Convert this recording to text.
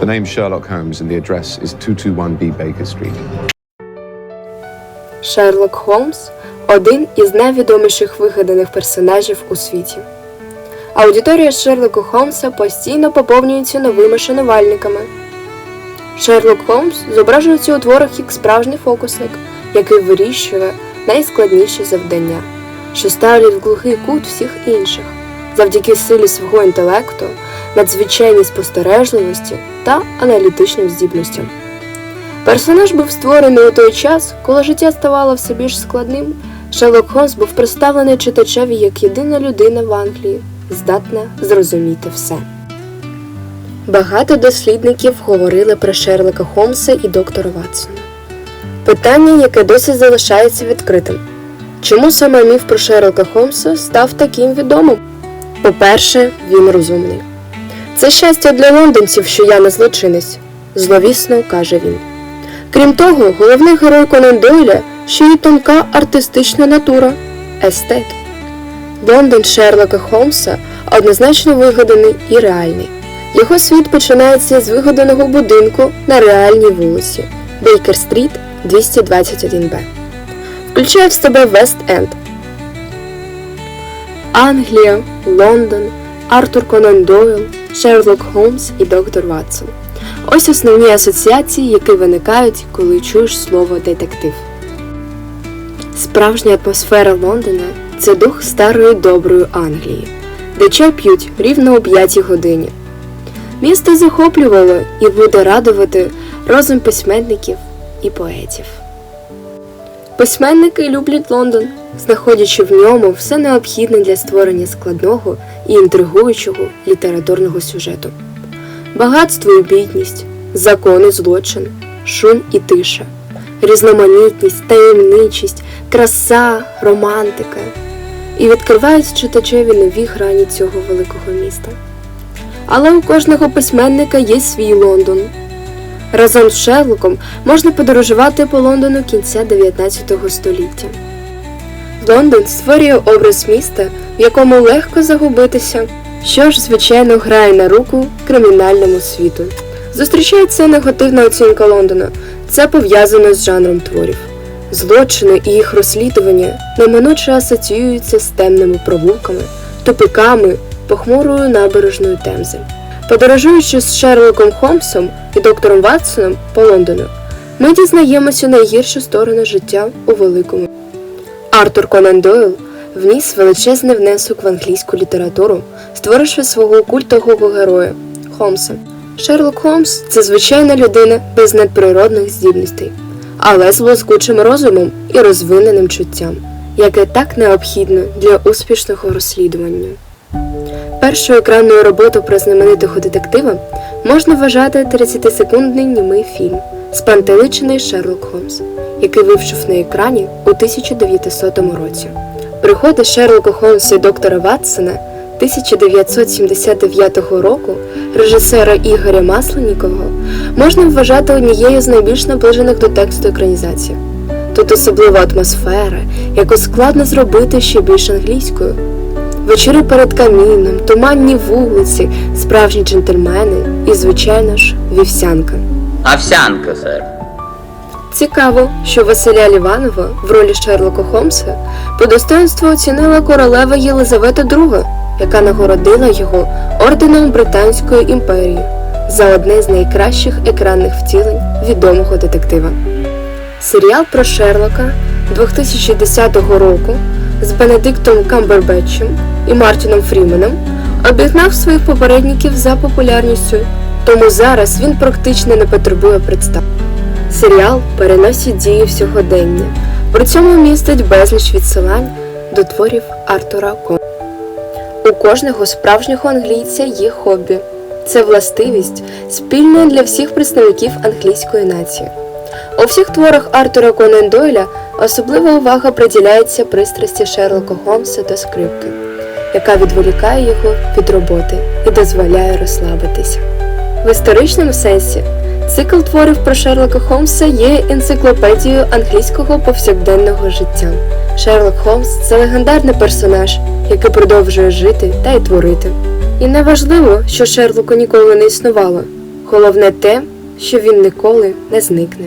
The name Sherlock Holmes and the address is 221B Baker Street. Шерлок Холмс один із найвідоміших вигаданих персонажів у світі. Аудиторія Шерлока Холмса постійно поповнюється новими шанувальниками. Шерлок Холмс зображується у творах як справжній фокусник, який вирішує найскладніші завдання, що ставлять в глухий кут всіх інших, завдяки силі свого інтелекту, надзвичайній спостережливості та аналітичним здібностям. Персонаж був створений у той час, коли життя ставало все більш складним. Шерлок Холмс був представлений читачеві як єдина людина в Англії, здатна зрозуміти все. Багато дослідників говорили про Шерлока Холмса і доктора Ватсона. Питання, яке досі залишається відкритим. Чому саме міф про Шерлока Холмса став таким відомим? По-перше, він розумний. Це щастя для лондонців, що я не злочинець, зловісно каже він. Крім того, головний герой Конан Дойля ще й тонка артистична натура естет. Лондон Шерлока Холмса однозначно вигаданий і реальний. Його світ починається з вигаданого будинку на реальній вулиці Бейкер Стріт 221Б. Включає в себе Вест Енд, Англія, Лондон, Артур Конан Дойл, Шерлок Холмс і доктор Ватсон. Ось основні асоціації, які виникають, коли чуєш слово детектив. Справжня атмосфера Лондона це дух старої доброї Англії, де чай п'ють рівно о 5 годині. Місто захоплювало і буде радувати розум письменників і поетів. Письменники люблять Лондон, знаходячи в ньому все необхідне для створення складного і інтригуючого літературного сюжету. Багатство і бідність, закон і злочин, шум і тиша, різноманітність, таємничість, краса, романтика і відкривають читачеві нові грані цього великого міста. Але у кожного письменника є свій Лондон. Разом з Шерлоком можна подорожувати по Лондону кінця 19 століття. Лондон створює образ міста, в якому легко загубитися, що ж, звичайно, грає на руку кримінальному світу. Зустрічається негативна оцінка Лондона. Це пов'язано з жанром творів. Злочини і їх розслідування неминуче асоціюються з темними провулками, тупиками, похмурою набережною Темзи. Подорожуючи з Шерлоком Холмсом і доктором Ватсоном по Лондону, ми дізнаємося найгірші сторони життя у великому. Артур Конан Дойл вніс величезний внесок в англійську літературу, створивши свого культового героя Холмса. Шерлок Холмс це звичайна людина без надприродних здібностей, але з блискучим розумом і розвиненим чуттям, яке так необхідно для успішного розслідування. Першою екранною роботою про знаменитого детектива можна вважати 30-секундний німий фільм Спантеличений Шерлок Холмс, який вивчив на екрані у 1900 році. Пригоди Шерлока Холмса і доктора Ватсона 1979 року режисера Ігоря Масленікова можна вважати однією з найбільш наближених до тексту екранізацій. Тут особлива атмосфера, яку складно зробити ще більш англійською. Вечори перед каміном, туманні вулиці, справжні джентльмени і, звичайно ж, вівсянка. Овсянка, сэр. Цікаво, що Василя Ліванова в ролі Шерлока Холмса по достоинству оцінила королева Єлизавета II, яка нагородила його орденом Британської імперії за одне з найкращих екранних втілень відомого детектива. Серіал про Шерлока 2010 року з Бенедиктом Камбербетчем і Мартіном Фріменом обігнав своїх попередників за популярністю, тому зараз він практично не потребує представ. Серіал переносить дії в сьогодення, при цьому містить безліч відсилань до творів Артура Кон. У кожного справжнього англійця є хобі. Це властивість спільна для всіх представників англійської нації. У всіх творах Артура Конан Дойля особлива увага приділяється пристрасті Шерлока Холмса до скрипки, яка відволікає його від роботи і дозволяє розслабитися. В історичному сенсі цикл творів про Шерлока Холмса є енциклопедією англійського повсякденного життя. Шерлок Холмс це легендарний персонаж, який продовжує жити та й творити. І не важливо, що Шерлоку ніколи не існувало. Головне те, що він ніколи не зникне.